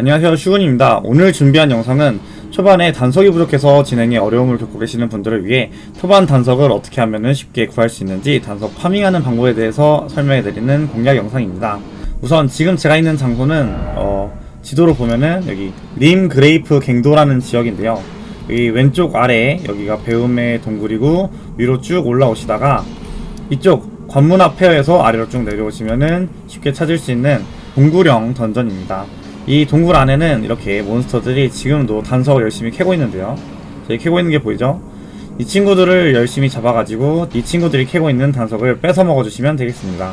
안녕하세요 슈군입니다. 오늘 준비한 영상은 초반에 단석이 부족해서 진행에 어려움을 겪고 계시는 분들을 위해 초반 단석을 어떻게 하면 쉽게 구할 수 있는지 단석 파밍하는 방법에 대해서 설명해드리는 공략 영상입니다. 우선 지금 제가 있는 장소는 어, 지도로 보면은 여기 림 그레이프 갱도라는 지역인데요. 여기 왼쪽 아래 여기가 배움의 동굴이고 위로 쭉 올라오시다가 이쪽 관문 앞에에서 아래로 쭉 내려오시면은 쉽게 찾을 수 있는 동굴형 던전입니다. 이 동굴 안에는 이렇게 몬스터들이 지금도 단석을 열심히 캐고 있는데요. 저기 캐고 있는 게 보이죠? 이 친구들을 열심히 잡아가지고 이 친구들이 캐고 있는 단석을 뺏어 먹어주시면 되겠습니다.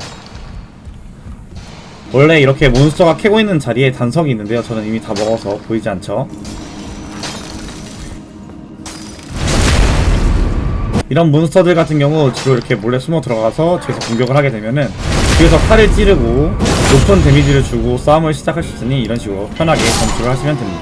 원래 이렇게 몬스터가 캐고 있는 자리에 단석이 있는데요. 저는 이미 다 먹어서 보이지 않죠? 이런 몬스터들 같은 경우 주로 이렇게 몰래 숨어 들어가서 뒤에서 공격을 하게 되면은 뒤에서 칼을 찌르고 높은 데미지를 주고 싸움을 시작할 수 있으니 이런 식으로 편하게 전투를 하시면 됩니다.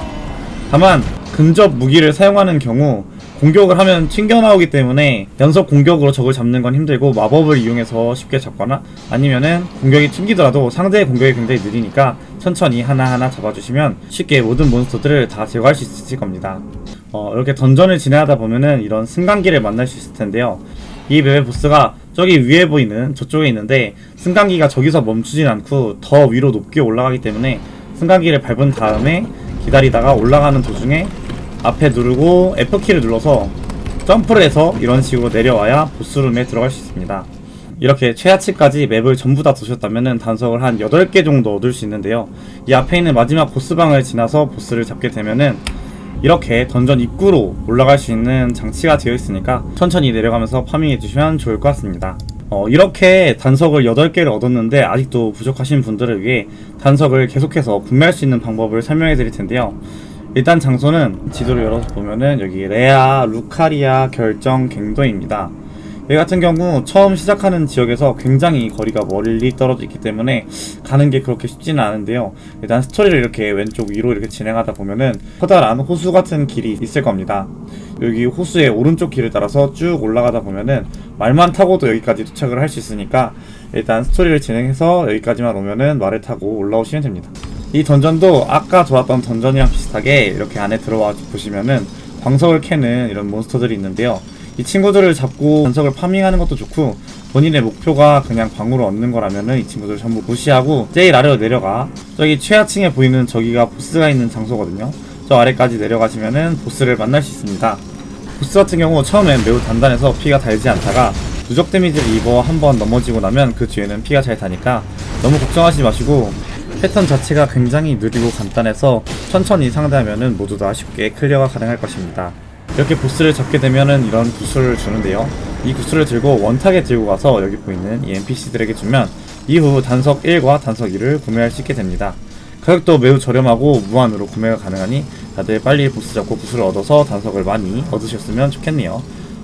다만 근접 무기를 사용하는 경우 공격을 하면 튕겨 나오기 때문에 연속 공격으로 적을 잡는 건 힘들고 마법을 이용해서 쉽게 잡거나 아니면은 공격이 튕기더라도 상대의 공격이 굉장히 느리니까 천천히 하나하나 잡아주시면 쉽게 모든 몬스터들을 다 제거할 수 있을 겁니다. 어, 이렇게 던전을 진행하다 보면은 이런 승강기를 만날 수 있을 텐데요. 이 맵의 보스가 저기 위에 보이는 저쪽에 있는데 승강기가 저기서 멈추진 않고 더 위로 높게 올라가기 때문에 승강기를 밟은 다음에 기다리다가 올라가는 도중에 앞에 누르고 F키를 눌러서 점프를 해서 이런 식으로 내려와야 보스룸에 들어갈 수 있습니다. 이렇게 최하치까지 맵을 전부 다 도셨다면 단석을 한 8개 정도 얻을 수 있는데요. 이 앞에 있는 마지막 보스방을 지나서 보스를 잡게 되면은 이렇게 던전 입구로 올라갈 수 있는 장치가 되어 있으니까 천천히 내려가면서 파밍해 주시면 좋을 것 같습니다. 어, 이렇게 단석을 8개를 얻었는데 아직도 부족하신 분들을 위해 단석을 계속해서 구매할 수 있는 방법을 설명해 드릴 텐데요. 일단 장소는 지도를 열어서 보면은 여기 레아, 루카리아, 결정, 갱도입니다. 여기 같은 경우 처음 시작하는 지역에서 굉장히 거리가 멀리 떨어져 있기 때문에 가는 게 그렇게 쉽지는 않은데요. 일단 스토리를 이렇게 왼쪽 위로 이렇게 진행하다 보면은 커다란 호수 같은 길이 있을 겁니다. 여기 호수의 오른쪽 길을 따라서 쭉 올라가다 보면은 말만 타고도 여기까지 도착을 할 수 있으니까 일단 스토리를 진행해서 여기까지만 오면은 말을 타고 올라오시면 됩니다. 이 던전도 아까 좋았던 던전이랑 비슷하게 이렇게 안에 들어와 보시면은 광석을 캐는 이런 몬스터들이 있는데요. 이 친구들을 잡고 단석을 파밍하는 것도 좋고 본인의 목표가 그냥 광으로 얻는 거라면은 이 친구들 전부 무시하고 제일 아래로 내려가 저기 최하층에 보이는 저기가 보스가 있는 장소거든요. 저 아래까지 내려가시면은 보스를 만날 수 있습니다. 보스 같은 경우 처음엔 매우 단단해서 피가 달지 않다가 누적 데미지를 입어 한 번 넘어지고 나면 그 뒤에는 피가 잘 다니까 너무 걱정하지 마시고 패턴 자체가 굉장히 느리고 간단해서 천천히 상대하면은 모두 다 쉽게 클리어가 가능할 것입니다. 이렇게 보스를 잡게 되면은 이런 구슬을 주는데요. 이 구슬을 들고 원탁에 들고 가서 여기 보이는 이 NPC들에게 주면 이후 단석 1과 단석 2를 구매할 수 있게 됩니다. 가격도 매우 저렴하고 무한으로 구매가 가능하니 다들 빨리 보스 잡고 구슬을 얻어서 단석을 많이 얻으셨으면 좋겠네요.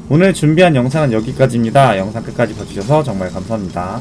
오늘 준비한 영상은 여기까지입니다. 영상 끝까지 봐주셔서 정말 감사합니다.